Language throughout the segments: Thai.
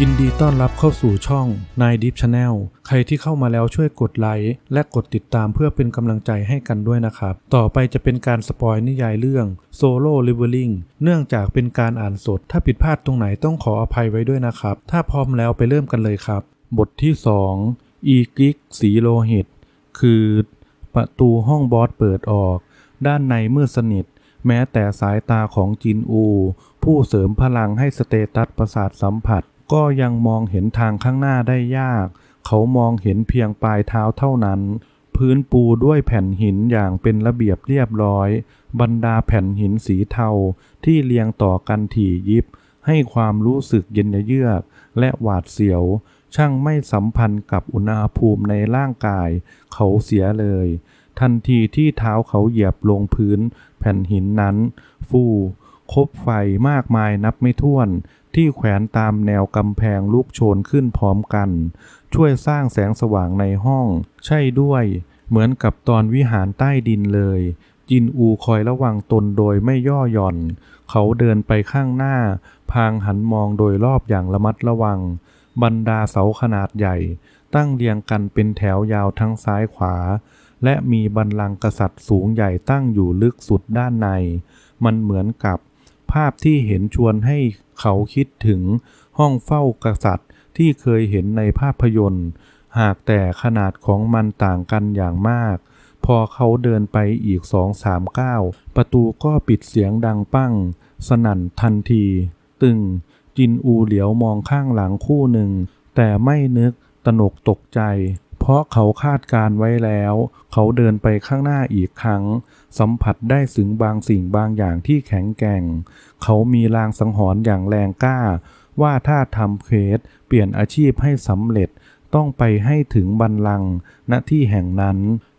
ยินดีต้อนรับเข้าสู่ช่องนายดิฟชาแนลใครที่เข้ามาแล้วช่วยกดไลค์และกดติดตามเพื่อเป็นกำลังใจให้กันด้วยนะครับ ต่อไปจะเป็นการสปอยนิยายเรื่องโซโล่ลิเวอริงเนื่องจากเป็นการอ่านสด ถ้าผิดพลาดตรงไหนต้องขออภัยไว้ด้วยนะครับ ถ้าพร้อมแล้วไปเริ่มกันเลยครับ บทที่ 2 อีกิกสีโลหิต คือ ประตูห้องบอสเปิดออก ด้านในมืดสนิท แม้แต่สายตาของจินอู ผู้เสริมพลังให้สเตตัสประสาทสัมผัส ก็ยังมองเห็นทางข้างหน้าได้ยาก เขามองเห็นเพียงปลายเท้าเท่านั้น พื้นปูด้วยแผ่นหินอย่างเป็นระเบียบเรียบร้อย บรรดาแผ่นหินสีเทาที่เรียงต่อกันถี่ยิบ ให้ความรู้สึกเย็นเยือก และหวาดเสียว ช่างไม่สัมพันธ์กับอุณหภูมิในร่างกาย เขาเสียเลย ทันทีที่เท้าเขาเหยียบลงพื้น แผ่นหินนั้น ฟูคบไฟมากมายนับไม่ถ้วน ที่แขวนตามแนวกำแพงลุกโชนขึ้นพร้อมกัน ช่วยสร้างแสงสว่างในห้อง ใช่ด้วย เหมือนกับตอนวิหารใต้ดินเลย จินอูคอยระวังตนโดยไม่ย่อหย่อน เขาเดินไปข้างหน้า พางหันมองโดยรอบอย่างระมัดระวัง บรรดาเสาขนาดใหญ่ ตั้งเรียงกันเป็นแถวยาวทั้งซ้ายขวา และมีบันลังก์กษัตริย์สูงใหญ่ตั้งอยู่ลึกสุดด้านใน มันเหมือนกับภาพที่เห็นชวนให้ เขาคิดถึงห้องเฝ้ากษัตริย์ที่เคยเห็นในภาพยนตร์ หากแต่ขนาดของมันต่างกันอย่างมาก พอเขาเดินไปอีกสองสามก้าวประตูก็ปิดเสียงดังปั้ง สนั่นทันที ตึง จินอูเหลียวมองข้างหลังคู่หนึ่ง แต่ไม่นึกตนกตกใจ เพราะเขาคาดการไว้แล้ว เขาเดินไปข้างหน้าอีกครั้ง สัมผัสได้ถึงบางสิ่งบางอย่างที่แข็งแกร่ง เขามีลางสังหรณ์อย่างแรงกล้า ว่าถ้าทำเคสเปลี่ยนอาชีพให้สำเร็จ ต้องไปให้ถึงบันลังณที่แห่งนั้น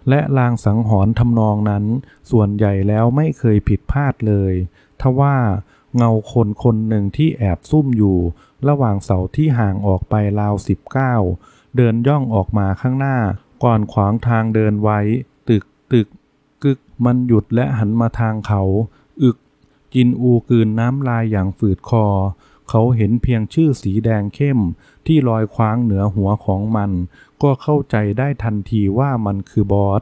และลางสังหรณ์ทำนองนั้น ส่วนใหญ่แล้วไม่เคยผิดพลาดเลยทว่าเงาคนคนหนึ่งที่แอบซุ่มอยู่ ระหว่างเสาที่ห่างออกไปราวสิบเก้า เดินย่องออกมาข้างหน้า ก่อนขวางทางเดินไว้ ตึกตึก กึก มันหยุดและหันมาทางเขา อึก จินอูกืนน้ำลายอย่างฝืดคอ เขาเห็นเพียงชื่อสีแดงเข้ม ที่ลอยคว้างเหนือหัวของมัน ก็เข้าใจได้ทันทีว่ามันคือบอส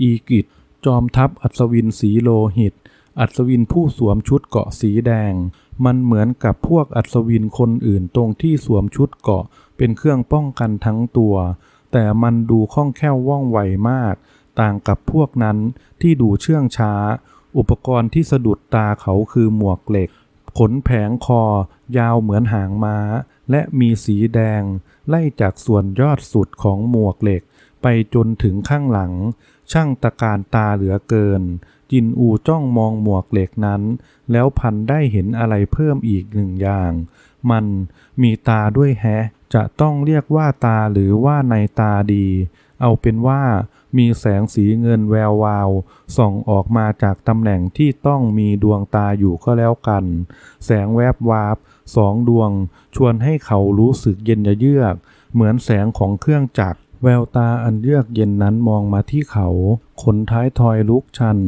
อีกิตจอมทัพอัศวินสีโลหิต อัศวินผู้สวมชุดเกราะสีแดง มันเหมือนกับพวกอัศวินคนอื่นตรงที่สวมชุดเกราะ เป็นเครื่องป้องกันทั้งตัว แต่มันดูคล่องแคล่วว่องไวมาก ต่างกับพวกนั้นที่ดูเชื่องช้า อุปกรณ์ที่สะดุดตาเขาคือหมวกเหล็ก ขนแผงคอยาวเหมือนหางม้า และมีสีแดง ไล่จากส่วนยอดสุดของหมวกเหล็ก ไปจนถึงข้างหลัง ช่างตะการตาเหลือเกิน จินอูจ้องมองหมวกเหล็กนั้น แล้วพันได้เห็นอะไรเพิ่มอีกหนึ่งอย่างมันมีตาด้วยแฮะ จะต้องเรียกว่าตาหรือว่าในตาดี เอาเป็นว่ามีแสงสีเงินแวววาว ส่องออกมาจากตำแหน่งที่ต้องมีดวงตาอยู่ก็แล้วกัน แสงแวบวาบสองดวง ชวนให้เขารู้สึกเย็นเยือก เหมือนแสงของเครื่องจักร แววตาอันเยือกเย็นนั้นมองมาที่เขา ขนท้ายทอยลุกชัน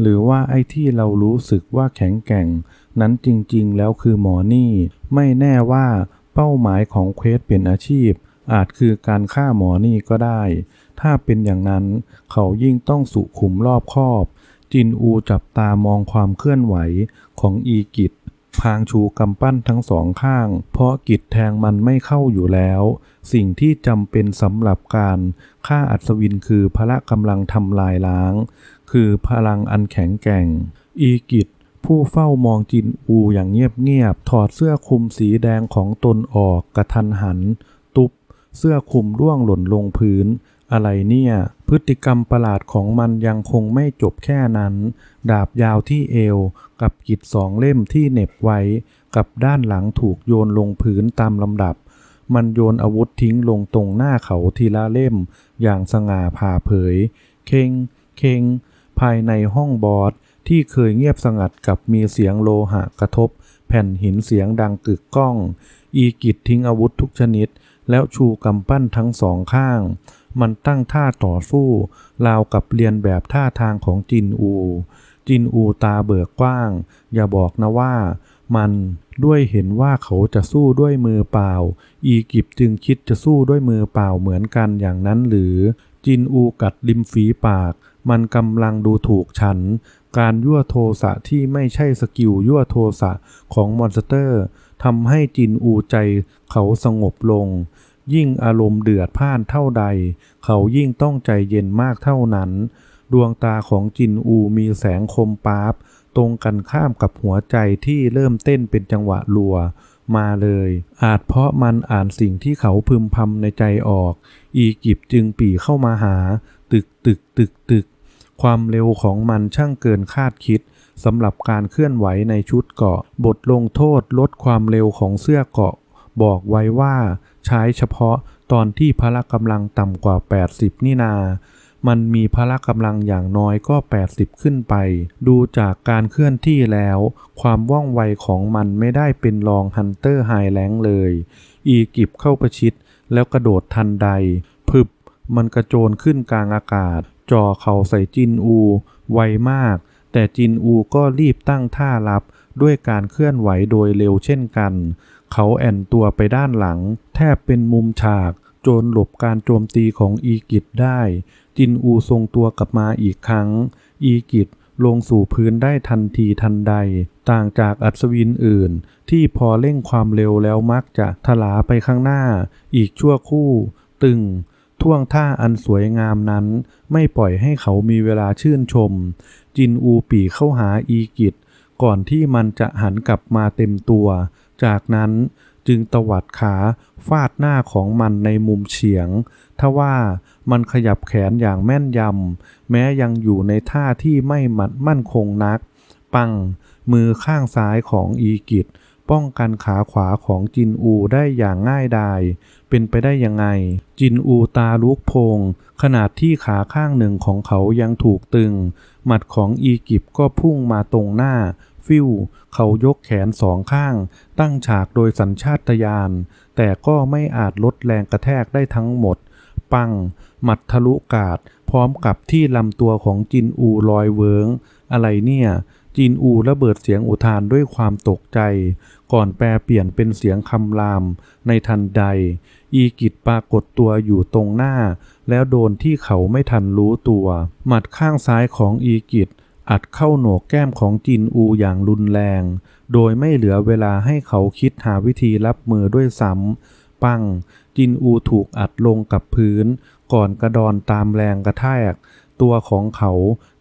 หรือว่าไอ้ที่เรารู้สึกว่าแข็งแกร่ง นั้นจริงๆแล้วคือหมอนี่ ไม่แน่ว่า เป้าหมายของเควสเปลี่ยนอาชีพ อาจคือการฆ่าหมอนี่ก็ได้ ถ้าเป็นอย่างนั้นเขายิ่งต้องสุขุมรอบคอบ จินอูจับตามองความเคลื่อนไหวของอีกิจพางชูกำปั้นทั้งสองข้าง เพราะกิจแทงมันไม่เข้าอยู่แล้ว สิ่งที่จำเป็นสำหรับการฆ่าอัศวินคือพละกำลังทำลายล้าง คือพลังอันแข็งแกร่ง อีกิจ ผู้เฝ้ามองจินอูอย่างเงียบๆ ถอดเสื้อคลุมสีแดงของตนออกกระทันหัน ตุบเสื้อคลุมร่วงหล่นลงพื้น อะไรเนี่ย พฤติกรรมประหลาดของมันยังคงไม่จบแค่นั้น ดาบยาวที่เอว กับกิจสองเล่มที่เหน็บไว้ กับด้านหลังถูกโยนลงพื้นตามลำดับ มันโยนอาวุธทิ้งลงตรงหน้าเขาทีละเล่ม อย่างสง่าผ่าเผย เคงเคงภายในห้องบอส ที่เคยเงียบสงัดกับมีเสียงโลหะกระทบ แผ่นหินเสียงดังกึกก้อง อีกิจทิ้งอาวุธทุกชนิด แล้วชูกำปั้นทั้งสองข้าง มันตั้งท่าต่อสู้ราวกับเรียนแบบท่าทางของจินอู จินอูตาเบิกกว้าง อย่าบอกนะว่า มันด้วยเห็นว่าเขาจะสู้ด้วยมือเปล่า อียิปจึงคิดจะสู้ด้วยมือเปล่าเหมือนกันอย่างนั้นหรือ จินอูกัดริมฝีปาก มันกำลังดูถูกฉัน การยั่วโทสะที่ไม่ใช่สกิลยั่วโทสะของมอนสเตอร์ทำให้จินอูใจเขาสงบลง ยิ่งอารมณ์เดือดพ่านเท่าใด เขายิ่งต้องใจเย็นมากเท่านั้น ดวงตาของจินอูมีแสงคมปาบตรงกันข้ามกับหัวใจที่เริ่มเต้นเป็นจังหวะรัว มาเลย อาจเพราะมันอ่านสิ่งที่เขาพึมพำในใจออก อียิปต์จึงปี่เข้ามาหา ตึกตึกตึกตึก ความเร็วของมันช่างเกินคาดคิดสำหรับการเคลื่อนไหวในชุดเกาะ บทลงโทษลดความเร็วของเสื้อเกาะ บอกไว้ว่าใช้เฉพาะตอนที่พละกำลังต่ำกว่า 80 นี่นา มันมีพละกำลังอย่างน้อยก็ 80 ขึ้นไป ดูจากการเคลื่อนที่แล้ว ความว่องไวของมันไม่ได้เป็นรองฮันเตอร์ไฮแลงเลย อีกิบเข้าประชิด แล้วกระโดดทันใด พึบ มันกระโจนขึ้นกลางอากาศ จ่อเข่าใส่จินอู ไวมาก แต่จินอูก็รีบตั้งท่ารับด้วยการเคลื่อนไหวโดยเร็วเช่นกัน เขาแอนตัวไปด้านหลัง แทบเป็นมุมฉาก โจนหลบการโจมตีของอีกิตได้ จินอูทรงตัวกลับมาอีกครั้ง อีกิตลงสู่พื้นได้ทันทีทันใด ต่างจากอัศวินอื่น ที่พอเร่งความเร็วแล้วมักจะทลาไปข้างหน้า อีกชั่วคู่ ตึง ท่วงท่าอันสวยงามนั้น ไม่ปล่อยให้เขามีเวลาชื่นชม จินอูปีเข้าหาอีกิตก่อนที่มันจะหันกลับมาเต็มตัว จากนั้น จึงตวัดขาฟาดหน้าของมันในมุมเฉียง ทว่ามันขยับแขนอย่างแม่นยำ แม้ยังอยู่ในท่าที่ไม่มัดมั่นคงนัก ปัง มือข้างซ้ายของอีกิตป้องกันขาขวาของจินอูได้อย่างง่ายดาย เป็นไปได้ยังไง จินอูตาลุกโพง ขนาดที่ขาข้างหนึ่งของเขายังถูกตึง หมัดของอีกิปก็พุ่งมาตรงหน้า ฟิวเขายกแขนสองข้าง ตั้งฉากโดยสัญชาตญาณแต่ก็ไม่อาจลดแรงกระแทกได้ทั้งหมด ปัง หมัดทะลุกาด พร้อมกับที่ลำตัวของจินอูลอยเวิงอะไรเนี่ยจินอูระเบิดเสียงอุทานด้วยความตกใจ ก่อนแปลเปลี่ยนเป็นเสียงคำราม ในทันใด อีกิตปรากฏตัวอยู่ตรงหน้า แล้วโดนที่เขาไม่ทันรู้ตัว หมัดข้างซ้ายของอีกิต อัดเข้าโหนกแก้มของจินอูอย่างรุนแรง โดยไม่เหลือเวลาให้เขาคิดหาวิธีรับมือด้วยซ้ำ ปัง จินอูถูกอัดลงกับพื้น ก่อนกระดอนตามแรงกระแทก ตัวของเขา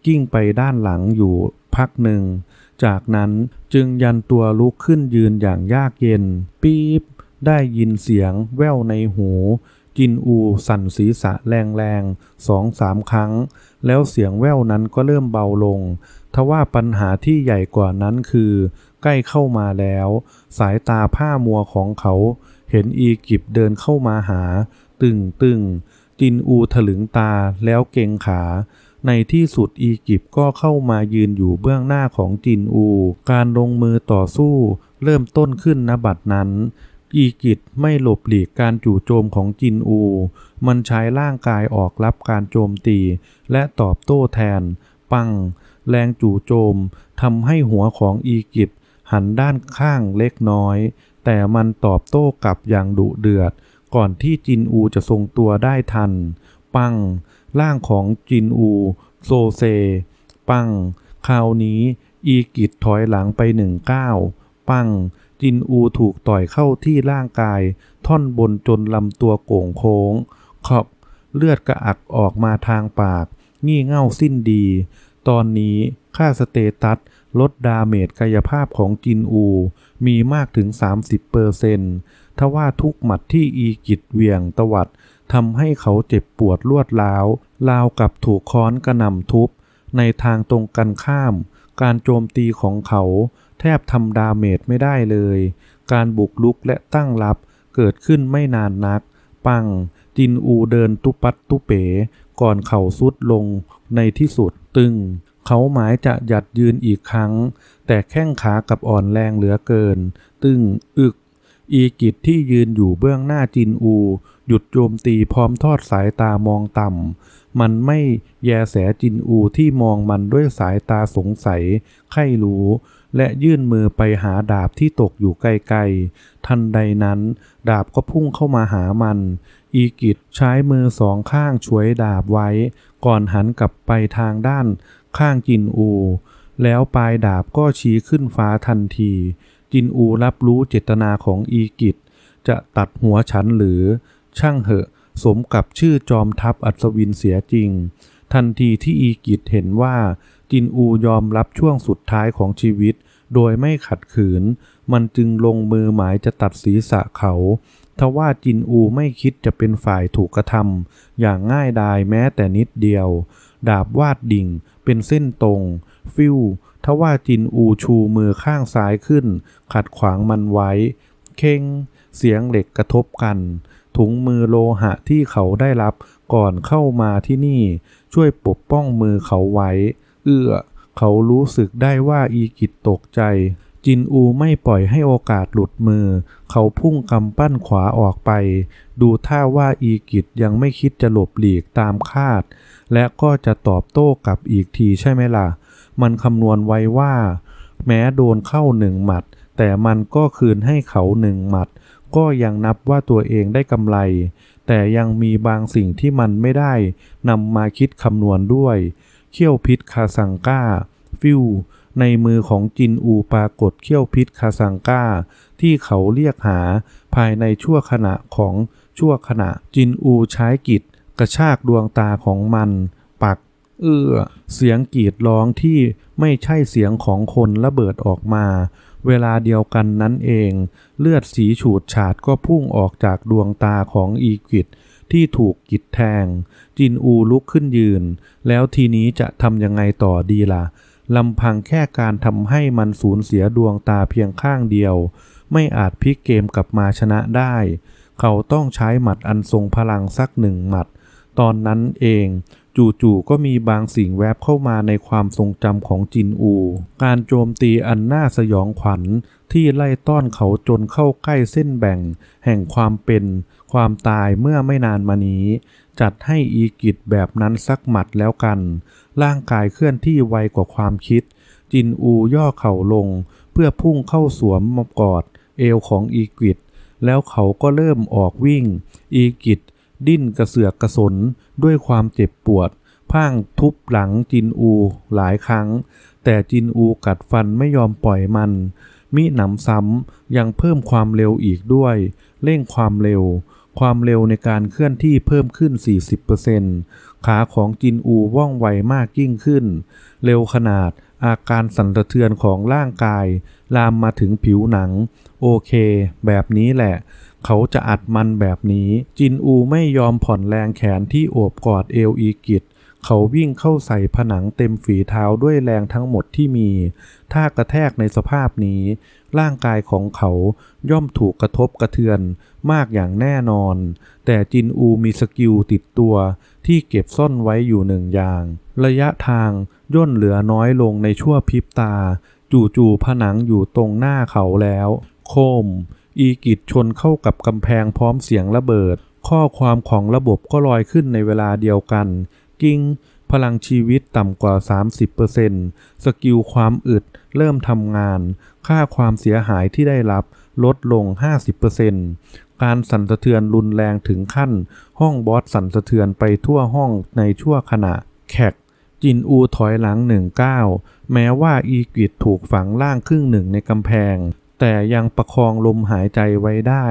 กิ้งไปด้านหลังอยู่พักหนึ่ง จากนั้นจึงยันตัวลุกขึ้นยืนอย่างยากเย็น ปี๊บ ได้ยินเสียงแว่วในหู จินอูสั่นศีรษะแรงๆสองสามครั้ง แล้วเสียงแว่วนั้นก็เริ่มเบาลง ทว่าปัญหาที่ใหญ่กว่านั้นคือ ใกล้เข้ามาแล้ว สายตาผ้ามัวของเขา เห็นอีกิบเดินเข้ามาหา ตึงตึงจินอูถลึงตาแล้วเกงขา ในที่สุดอีกิปก็เข้ามายืนอยู่เบื้องหน้าของจินอู การลงมือต่อสู้ เริ่มต้นขึ้นณบัดนั้น อีกิตไม่หลบหลีกการจู่โจมของจินอู มันใช้ร่างกายออกรับการโจมตี และตอบโต้แทน ปัง แรงจู่โจมทำให้หัวของอีกิปหันด้านข้างเล็กน้อย แต่มันตอบโต้กลับอย่างดุเดือด ก่อนที่จินอูจะทรงตัวได้ทัน ปัง ร่างของจินอูโซเซ ปัง คราวนี้อีกิตถอยหลังไปหนึ่งก้าว ปัง จินอูถูกต่อยเข้าที่ร่างกาย ท่อนบนจนลำตัวโก่งโค้ง ขอบ เลือดกระอักออกมาทางปาก งี่เง่าสิ้นดี ตอนนี้ค่าสเตตัส ลดดาเมจกายภาพของจินอู มีมากถึง 30%เปอร์เซนต์ทว่าทุกหมัดที่อีกิตเหวี่ยงตวัดทำให้เขาเจ็บปวดรวดร้าวราวกับถูกค้อนกระหน่ำทุบ ในทางตรงกันข้าม การโจมตีของเขา บทำดาเมจไม่ได้เลย การบุกลุกและตั้งรับเกิดขึ้นไม่นานนัก ปัง จินอูเดินตุปัดตุเป๋ ก่อนเข่าสุดลงในที่สุดตึง เขาหมายจะหยัดยืนอีกครั้ง แต่แข้งขากับอ่อนแรงเหลือเกิน ตึง อึก อีกิจที่ยืนอยู่เบื้องหน้าจินอู หยุดโจมตีพร้อมทอดสายตามองต่ำ มันไม่แยแสจินอูที่มองมันด้วยสายตาสงสัยใคร่รู้ และยื่นมือไปหาดาบที่ตกอยู่ไกลๆ ทันใดนั้น ดาบก็พุ่งเข้ามาหามัน อีกิจใช้มือสองข้างช่วยดาบไว้ ก่อนหันกลับไปทางด้านข้างจินอู แล้วปลายดาบก็ชี้ขึ้นฟ้าทันที จินอูรับรู้เจตนาของอีกิจ จะตัดหัวฉันหรือ ช่างเหอะ สมกับชื่อจอมทัพอัศวินเสียจริง ทันทีที่อีกิจเห็นว่า จินอูยอมรับช่วงสุดท้ายของชีวิต โดยไม่ขัดขืน มันจึงลงมือหมายจะตัดศีรษะเขาทว่าจินอูไม่คิดจะเป็นฝ่ายถูกกระทำอย่างง่ายดายแม้แต่นิดเดียว ดาบวาดดิ่งเป็นเส้นตรง ฟิวทว่าจินอูชูมือข้างซ้ายขึ้น ขัดขวางมันไว้ เข่งเสียงเหล็กกระทบกัน ถุงมือโลหะที่เขาได้รับ ก่อนเข้ามาที่นี่ช่วยปกป้องมือเขาไว้ เอื้อ เขารู้สึกได้ว่าอีกิตตกใจ จินอูไม่ปล่อยให้โอกาสหลุดมือ เขาพุ่งกำปั้นขวาออกไป ดูท่าว่าอีกิตยังไม่คิดจะหลบหลีกตามคาด และก็จะตอบโต้กลับอีกทีใช่ไหมล่ะ มันคำนวณไว้ว่า แม้โดนเข้าหนึ่งหมัด แต่มันก็คืนให้เขาหนึ่งหมัด ก็ยังนับว่าตัวเองได้กำไร แต่ยังมีบางสิ่งที่มันไม่ได้นำมาคิดคำนวณด้วย เขี้ยวพิษคาสังก้า ฟิวในมือของจินอูปรากฏเขี้ยวพิษคาสังก้า ที่เขาเรียกหาภายในชั่วขณะของชั่วขณะ จินอูใช้กิจกระชากดวงตาของมัน ปัก เอื้อ เสียงกรีดร้องที่ไม่ใช่เสียงของคนระเบิดออกมา เวลาเดียวกันนั้นเอง เลือดสีฉูดฉาดก็พุ่งออกจากดวงตาของอีกิดที่ถูกกิดแทง จินอูลุกขึ้นยืน แล้วทีนี้จะทำยังไงต่อดีล่ะลำพังแค่การทำให้มันสูญเสียดวงตาเพียงข้างเดียว ไม่อาจพลิกเกมกลับมาชนะได้ เขาต้องใช้หมัดอันทรงพลังสักหนึ่งหมัด ตอนนั้นเอง จู่ๆก็มีบางสิ่งแวบเข้ามาในความทรงจำของจินอู การโจมตีอันน่าสยองขวัญที่ไล่ต้อนเขาจนเข้าใกล้เส้นแบ่ง แห่งความเป็น ความตายเมื่อไม่นานมานี้ จัดให้อีกิจแบบนั้นสักหมัดแล้วกัน ร่างกายเคลื่อนที่ไวกว่าความคิด จินอูย่อเข่าลง เพื่อพุ่งเข้าสวมมกอด เอวของอีกิจแล้วเขาก็เริ่มออกวิ่ง อีกิจ ดิ้นกระเสือกกระสนด้วยความเจ็บปวดพ่างทุบหลังจินอูหลายครั้ง แต่จินอูกัดฟันไม่ยอมปล่อยมัน มิหนำซ้ำยังเพิ่มความเร็วอีกด้วย เร่งความเร็ว ความเร็วในการเคลื่อนที่เพิ่มขึ้น 40%ขาของจินอูว่องไวมากยิ่งขึ้น เร็วขนาดอาการสั่นสะเทือนของร่างกาย ลามมาถึงผิวหนัง โอเค แบบนี้แหละ เขาจะอัดมันแบบนี้ จินอูไม่ยอมผ่อนแรงแขนที่โอบกอดเอวอีกิจเขาวิ่งเข้าใส่ผนังเต็มฝีเท้าด้วยแรงทั้งหมดที่มี ถ้ากระแทกในสภาพนี้ ร่างกายของเขาย่อมถูกกระทบกระเทือนมากอย่างแน่นอน แต่จินอูมีสกิลติดตัวที่เก็บซ่อนไว้อยู่หนึ่งอย่าง ระยะทางย่นเหลือน้อยลงในชั่วพริบตา จู่ๆผนังอยู่ตรงหน้าเขาแล้ว โคม อีกิจชนเข้ากับกำแพงพร้อมเสียงระเบิด ข้อความของระบบก็ลอยขึ้นในเวลาเดียวกัน กิ้ง พลังชีวิตต่ำกว่า 30%สกิลความอึดเริ่มทำงาน ค่าความเสียหายที่ได้รับลดลง 50%การสั่นสะเทือนรุนแรงถึงขั้น ห้องบอสสั่นสะเทือนไปทั่วห้องในชั่วขณะ แขกจินอูถอยหลังหนึ่งก้าแม้ว่าอีกิดถูกฝังล่างครึ่งหนึ่งในกำแพง แต่ยังประคองลมหายใจไว้ได้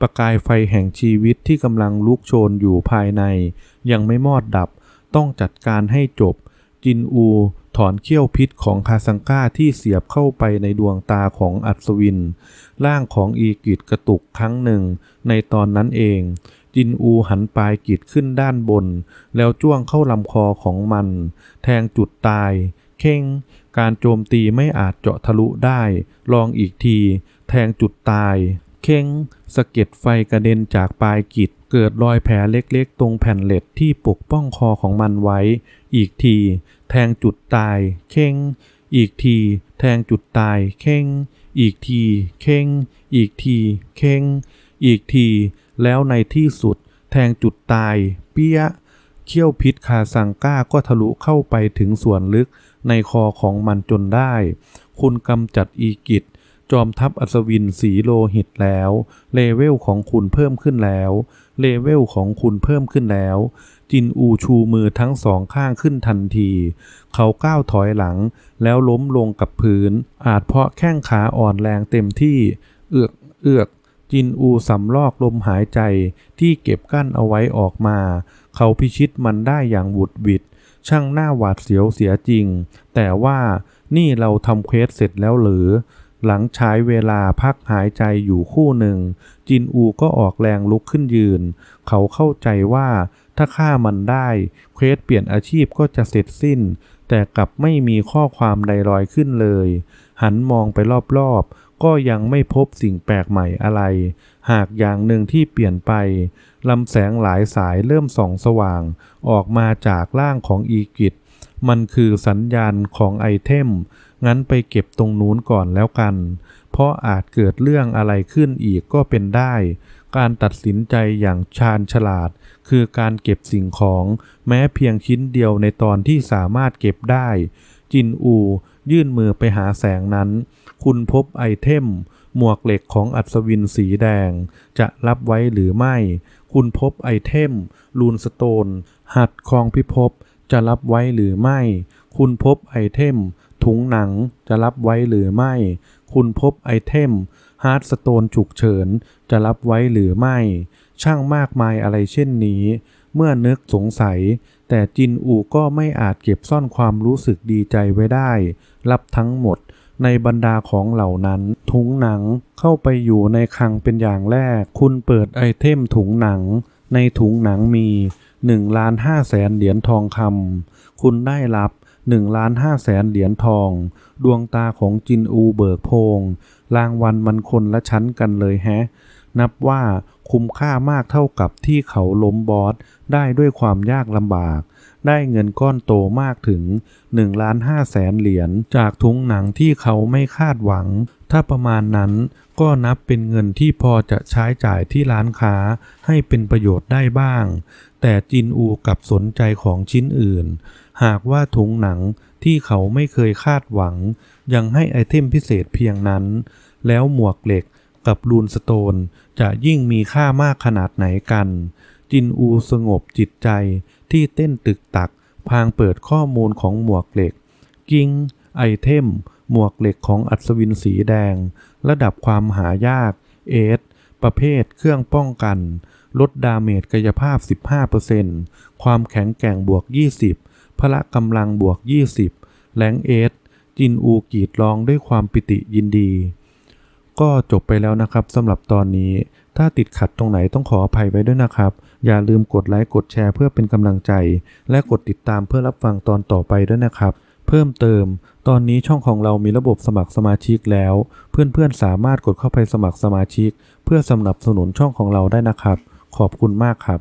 ประกายไฟแห่งชีวิตที่กำลังลุกโชนอยู่ภายใน ยังไม่มอดดับ ต้องจัดการให้จบ จินอู ถอนเขี้ยวพิษของคาซังก้าที่เสียบเข้าไปในดวงตาของอัศวิน ร่างของอีกิดกระตุกครั้งหนึ่ง ในตอนนั้นเอง จินอูหันปลายกิดขึ้นด้านบน แล้วจ้วงเข้าลำคอของมัน แทงจุดตาย เข่ง การโจมตีไม่อาจเจาะทะลุได้ ลองอีกที แทงจุดตายเข่งสะเก็ดไฟกระเด็นจากปลายกิด เกิดรอยแผลเล็กๆ ตรงแผ่นเหล็กที่ปกป้องคอของมันไว้ อีกที แทงจุดตายเข่งอีกที แทงจุดตายเข่งอีกทีเข่งอีกทีเข่งอีกที แล้วในที่สุด แทงจุดตาย เปี้ย เขี้ยวพิษคาซังก้าก็ทะลุเข้าไปถึงส่วนลึกในคอของมันจนได้ คุณกำจัดอีกิจ จอมทัพอัศวินสีโลหิตแล้ว เลเวลของคุณเพิ่มขึ้นแล้ว เลเวลของคุณเพิ่มขึ้นแล้ว จินอูชูมือทั้งสองข้างขึ้นทันที เขาก้าวถอยหลัง แล้วล้มลงกับพื้น อาจเพราะแข้งขาอ่อนแรงเต็มที่ เอือกเอือกจินอูสำลอกลมหายใจที่เก็บกั้นเอาไว้ออกมา เขาพิชิตมันได้อย่างหวุดวิด ช่างหน้าหวาดเสียวเสียจริง แต่ว่านี่เราทำเควสเสร็จแล้วหรือ หลังใช้เวลาพักหายใจอยู่คู่หนึ่ง จินอูก็ออกแรงลุกขึ้นยืน เขาเข้าใจว่าถ้าฆ่ามันได้เควสเปลี่ยนอาชีพก็จะเสร็จสิ้น แต่กลับไม่มีข้อความใดลอยขึ้นเลย หันมองไปรอบๆ ก็ยังไม่พบสิ่งแปลกใหม่อะไร หากอย่างหนึ่งที่เปลี่ยนไปลำแสงหลายสายเริ่มส่องสว่าง ออกมาจากร่างของอีกิจมันคือสัญญาณของไอเทม งั้นไปเก็บตรงนู้นก่อนแล้วกัน เพราะอาจเกิดเรื่องอะไรขึ้นอีกก็เป็นได้ การตัดสินใจอย่างชาญฉลาด คือการเก็บสิ่งของแม้เพียงชิ้นเดียวในตอนที่สามารถเก็บได้ จินอู ยื่นมือไปหาแสงนั้น คุณพบไอเทม หมวกเหล็กของอัศวินสีแดง จะรับไว้หรือไม่ คุณพบไอเทม ลูนสโตน หัดคองพิภพจะรับไว้หรือไม่ คุณพบไอเทม ถุงหนังจะรับไว้หรือไม่ คุณพบไอเทมฮาร์ดสโตนฉุกเฉินจะรับไว้หรือไม่ ช่างมากมายอะไรเช่นนี้ เมื่อนึกสงสัย แต่จินอูก็ไม่อาจเก็บซ่อนความรู้สึกดีใจไว้ได้ รับทั้งหมด ในบรรดาของเหล่านั้น ถุงหนังเข้าไปอยู่ในคลังเป็นอย่างแรก คุณเปิดไอเทมถุงหนัง ในถุงหนังมี1ล้าน5แสนเหรียญทองคำคุณได้รับ1ล้าน5แสนเหรียญทอง ดวงตาของจินอูเบิกโพง รางวัลมันคนละชั้นกันเลยแฮะ นับว่าคุ้มค่ามากเท่ากับที่เขาล้มบอสได้ด้วยความยากลำบาก ได้เงินก้อนโตมากถึง1ล้าน5แสนเหรียญจากทุงหนังที่เขาไม่คาดหวัง ถ้าประมาณนั้นก็นับเป็นเงินที่พอจะใช้จ่ายที่ร้านค้าให้เป็นประโยชน์ได้บ้าง แต่จินอูกับสนใจของชิ้นอื่น หากว่าถุงหนังที่เขาไม่เคยคาดหวัง ยังให้ไอเทมพิเศษเพียงนั้น แล้วหมวกเหล็กกับลูนสโตนจะยิ่งมีค่ามากขนาดไหนกัน จินอูสงบจิตใจ ที่เต้นตึกตัก พางเปิดข้อมูลของหมวกเหล็ก กิ้ง ไอเทม หมวกเหล็กของอัศวินสีแดง ระดับความหายาก เอส ประเภท เครื่องป้องกัน ลดดาเมจกายภาพ 15%ความแข็งแกร่งบวก 20 พละกำลังบวก 20แรงเอส จินอูกีดร้องด้วยความปิติยินดี ก็จบไปแล้วนะครับสำหรับตอนนี้ ถ้าติดขัดตรงไหนต้องขออภัยไว้ด้วยนะครับ อย่าลืมกดไลค์กดแชร์เพื่อเป็นกำลังใจ และกดติดตามเพื่อรับฟังตอนต่อไปด้วยนะครับ เพิ่มเติม ตอนนี้ช่องของเรามีระบบสมัครสมาชิกแล้ว เพื่อนๆสามารถกดเข้าไปสมัครสมาชิก เพื่อสนับสนุนช่องของเราได้นะครับ ขอบคุณมากครับ